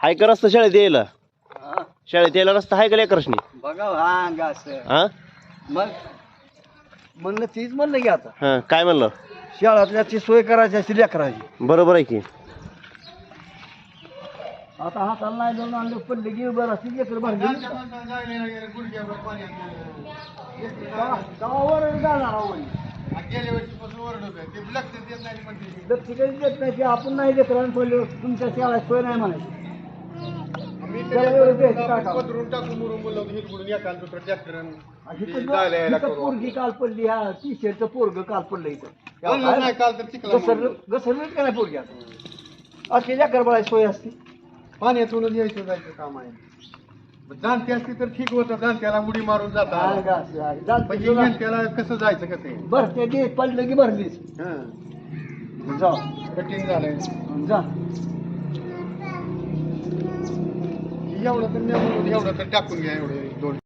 हाय का रस्ता शाळेत यायला. शाळेत यायला रस्ता हाय का लेकरसनी? बघा हा हा? मग? म्हणलं तीच म्हणलं की आता. हा काय म्हणलं? शाळातल्याची सोय करायची अशी लेकराची. बरोबर आहे की. आता हाताला नाही जाऊन आणलं पडलं की बरं अशी लेकर भरली. गावावर जाणार. लक्ष देत नाही की आपण नाही लेकरांना पडले तुमच्या शाळा सोय नाही म्हणायची. इथं पोरगी काल पडली हा टी शर्टचं पोरग काल पडलं इथं. घसरलं घसरलं का नाही पोरगी आता? अशी लेकर बळायची सोय असते. पाण्यातूनच यायचं जायचं काम आहे. जाणते असते तर ठीक होतं जाणत्याला उडी मारून जाता. गा, असं आहे. जाऊ पण दे, तुला- त्याला कसं जायचं कसं आहे? भरते ते पडलं की भरलीच हं. जा कठीण झालंय. जा. एवढं तर नाही एवढं तर टाकून घ्या एवढं दोन